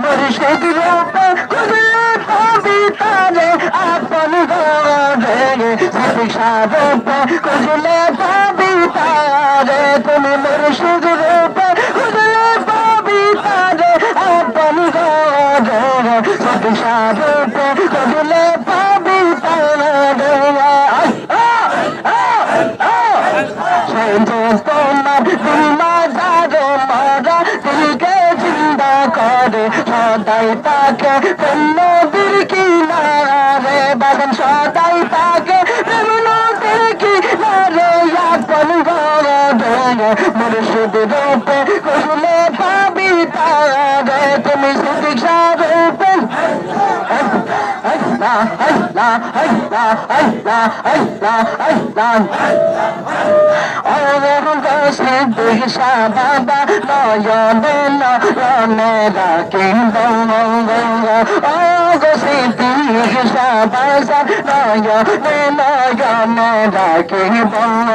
মরিষের রূপে খুদলে পাবি তারে আপন গড়ে মরিষার রূপে খুদলে পাবি তারে তুমি মরিষের রূপে খুদলে পাবি তারে নদীর কিনারে বাগান সদাই তাকে নদীর কিনারে আপন ঘরে মুর্শিদ রূপে। কইলে পাবি তারে দিশা বাবা নয়নে নয়নে রাখি বঙ্গ গোসি দিশা বাবা নয়নে নয়নে রাখি বঙ্গ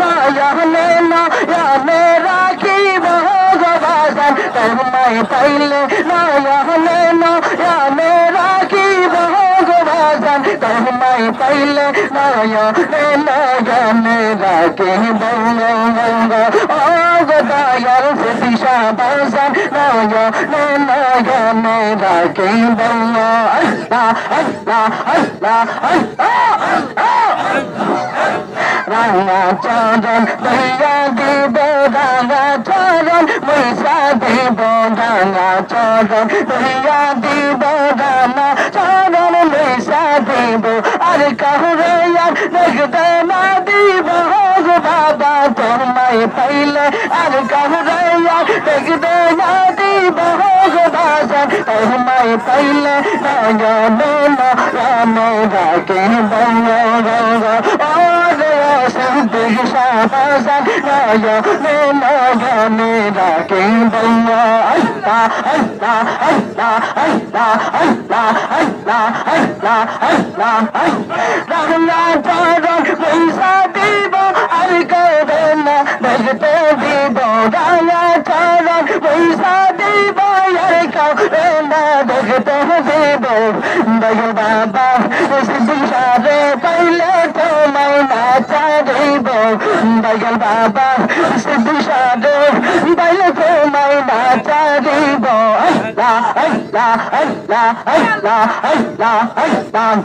নয়নে নয়নে রাখি বঙ্গ বাজান তোমায় পাইলে নয়নে নয়নে লাইলা লায়া লা জানে রাখে বঙ্গা বঙ্গা। ও গদায়ার ফিশা বাজার লায়া লা জানে রাখে বঙ্গা। আল্লাহ আল্লাহ আল্লাহ আল্লাহ রাঙা চরণ দয়া দেব, রাঙা চরণ মৈষা দেব, রাঙা চরণ দয়া দেব। আর কাহরে আর দেখতে না দিব বাবা তোমায় পাইলে। আর কাহরে আর দেখতে না দিব বাবা তোমায় পাইলে। দিশা বাজান নয়নে নয়নে রাখে বঙ্গ পয়সা দিব আর করবে না দেখতে দিব রান্না চরণ পয়সা দিব আর করবে না দেখতে দিব দয়াল বাবা দিশারে পাইলে তোমায় নাচা দিব দয়াল বাবা দিশারে পাইলে তোমায় নাচা দিব আল্লাহ আল্লাহ আল্লাহ আল্লাহ আল্লাহ আল্লাহ।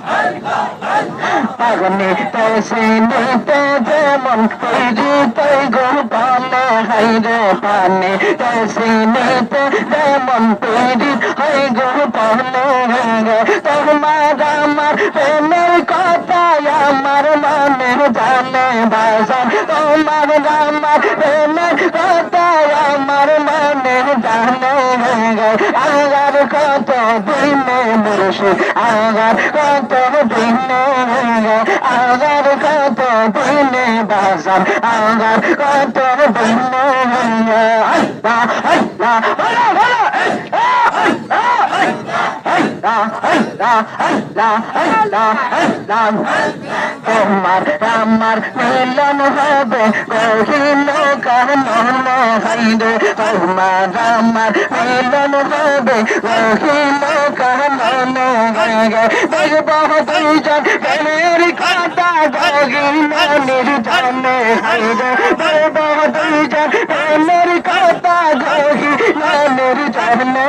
পাগনে তেসে নিতে যেমন তৈরি তৈ গোপালে হাইরে পানে তেসে নিতে যেমন তৈরি হাই গোপালে হাইরে তোমার আমার প্রেমের কথা জানে বাজান তোমার আমার প্রেমের কথা আমার মনে জানে আগার কত দিনে মুর্শিদ আগার কত দিনে আগার কত দিনে বাজান আগার কত দিনে আল্লাহ আল্লাহ। তোমার আমার মিলন হবে কহিল কানন হাইরে তোমার আমার মিলন হবে কহিল কানন হাইরে দেখব দুইজন প্রেমের কথা গহিল নির্জনে হাইরে দেখব দুইজন প্রেমের কথা গহিল নির্জনে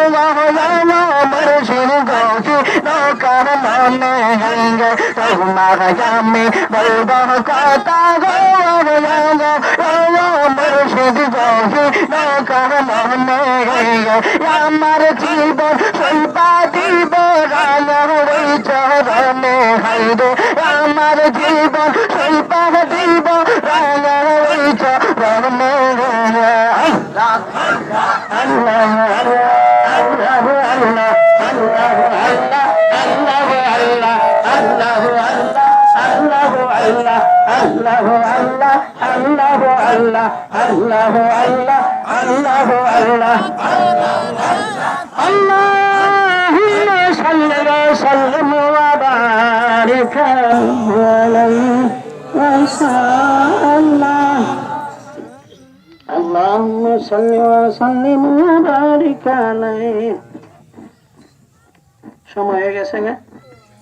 के नौकर मानेंगे तुम्हारा जामे बलबह काता गोवरेंगे रो मुर्शिद जोगी नौकर मानेंगे আমার জীবন সল্পা দিব রাঙা ওই চরণে হাইরে আমার জীবন সল্পা দিব রাঙা ওই চরণে আল্লাহ আল্লাহ আল্লাহ আল্লাহ আল্লাহ আল্লাহ আল্লাহ আল্লাহ اللهم صل وسلم وبارك عليه وسلم اللهم صل وسلم وبارك عليه সময় হয়ে গেছে না